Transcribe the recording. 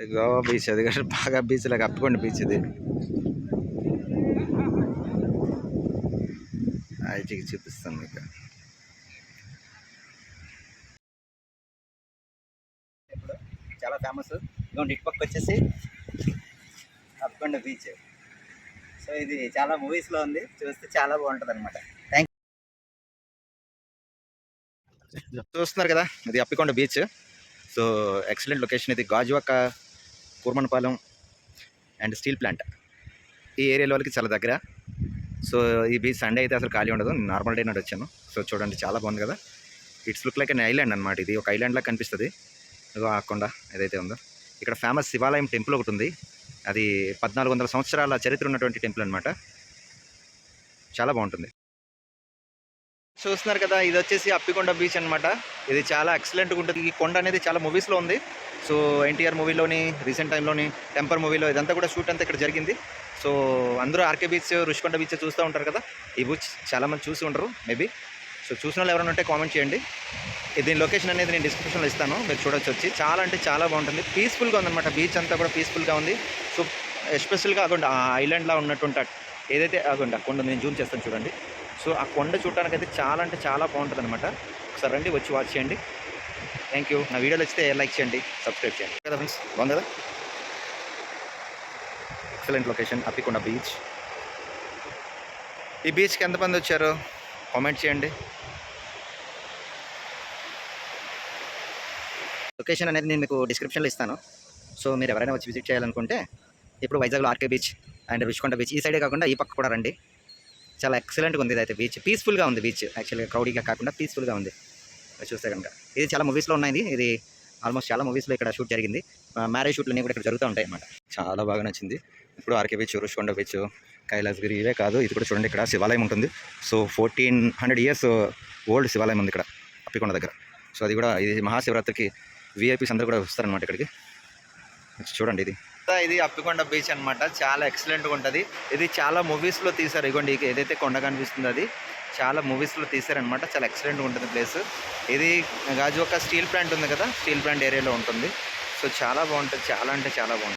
Goa beach అది కూడా బాగా బీచ్ లాగా అప్పుకోండి బీచ్ ఇది ఐటీకి చూపిస్తాను మీకు చాలా ఫేమస్ ఇదిగోండి ఇటు పక్క వచ్చేసి అప్పకొండ బీచ్ సో ఇది చాలా మూవీస్లో ఉంది. చూస్తే చాలా బాగుంటుంది అనమాట థ్యాంక్ చూస్తున్నారు కదా ఇది Appikonda beach so excellent location ఇది. Gajuwaka Kurmannapalem and steel plant. ఈ ఏరియాలో వాళ్ళకి చాలా దగ్గర. సో ఈ బీచ్ సండే అయితే అసలు ఖాళీ ఉండదు. నార్మల్ డే నాడు వచ్చాను. సో చూడండి చాలా బాగుంది కదా. It's look like an island అనమాట ఇది. ఒక ఐలాండ్లా కనిపిస్తుంది. ఆ కొండ ఏదైతే ఉందో. ఇక్కడ ఫేమస్ శివాలయం టెంపుల్ ఒకటి ఉంది. అది పద్నాలుగు వందల సంవత్సరాల చరిత్ర ఉన్నటువంటి టెంపుల్ అనమాట చాలా బాగుంటుంది. చూస్తున్నారు కదా ఇది వచ్చేసి అప్పికొండ బీచ్ అనమాట ఇది చాలా ఎక్సలెంట్గా ఉంటుంది. ఈ కొండ అనేది చాలా మూవీస్లో ఉంది. సో ఎన్టీఆర్ మూవీలోని రీసెంట్ టైంలోని టెంపర్ మూవీలో ఇదంతా కూడా షూట్ అంతా ఇక్కడ జరిగింది. సో అందరూ ఆర్కే బీచ్ రుషికొండ బీచ్ చూస్తూ ఉంటారు కదా. ఈ బీచ్ చాలామంది చూసి ఉంటారు మేబీ సో చూసిన వాళ్ళు ఎవరైనా ఉంటే కామెంట్ చేయండి. ఇది దీని లొకేషన్ అనేది నేను డిస్క్రిప్షన్లో ఇస్తాను. మీరు చూడొచ్చు వచ్చి. చాలా అంటే చాలా బాగుంటుంది. పీస్ఫుల్గా ఉందన్నమాట. బీచ్ అంతా కూడా పీస్ఫుల్గా ఉంది. సో ఎస్పెషల్గా అగోండి ఆ ఐలాండ్లో ఉన్నటువంటి ఏదైతే అదండి ఆ కొండ నేను జూమ్ చేస్తాను చూడండి. సో ఆ కొండ చూడటానికైతే అయితే చాలా అంటే చాలా బాగుంటుంది అనమాట ఒకసారి రండి వచ్చి వాచ్ చేయండి. థ్యాంక్ యూ నా వీడియోలు వచ్చితే లైక్ చేయండి సబ్స్క్రైబ్ చేయండి. కదా ఫ్రెండ్స్? బాగుంది? కదా ఎక్సలెంట్ లొకేషన్ అప్పికొండ బీచ్. ఈ బీచ్కి ఎంతమంది వచ్చారు? కామెంట్ చేయండి. లొకేషన్ అనేది నేను మీకు డిస్క్రిప్షన్లో ఇస్తాను. సో మీరు ఎవరైనా వచ్చి విజిట్ చేయాలనుకుంటే ఇప్పుడు వైజాగ్లో RK beach and Rushikonda beach. ఈ సైడే కాకుండా ఈ పక్క కూడా రండి. చాలా ఎక్సలెంట్గా ఉంది ఇదైతే బీచ్. పీస్ఫుల్గా ఉంది బీచ్. యాక్చువల్గా క్రౌడీగా కాకుండా పీస్ఫుల్గా ఉంది. చూస్తే కనుక. ఇది చాలా మూవీస్లో ఉన్నాయి. ఇది ఆల్మోస్ట్ చాలా మూవీస్లో ఇక్కడ షూట్ జరిగింది. మ్యారేజ్ షూట్లన్నీ కూడా ఇక్కడ జరుగుతూ ఉంటాయి అన్నమాట. చాలా బాగా నచ్చింది. ఇప్పుడు RK beach Rushikonda beach Kailasagiri ఇవే కాదు. ఇది కూడా చూడండి ఇక్కడ శివాలయం ఉంటుంది. So fourteen hundred years old శివాలయం ఉంది ఇక్కడ అప్పికొండ దగ్గర. సో అది కూడా ఇది మహాశివరాత్రికి విఐపీస్ అందరూ కూడా వస్తారనమాట ఇక్కడికి. చూడండి ఇది. ఇది అప్పికొండ బీచ్ అన్నమాట. చాలా ఎక్సలెంట్గా ఉంటుంది. ఇది చాలా మూవీస్లో తీశారు. ఇగోండి ఇక ఏదైతే కొండ కనిపిస్తుందో అది చాలా మూవీస్లో తీశారనమాట చాలా ఎక్సలెంట్గా ఉంటుంది ప్లేస్ ఇది గాజు ఒక స్టీల్ ప్లాంట్ ఉంది కదా స్టీల్ ప్లాంట్ ఏరియాలో ఉంటుంది. సో చాలా బాగుంటుంది. చాలా అంటే చాలా బాగుంటుంది.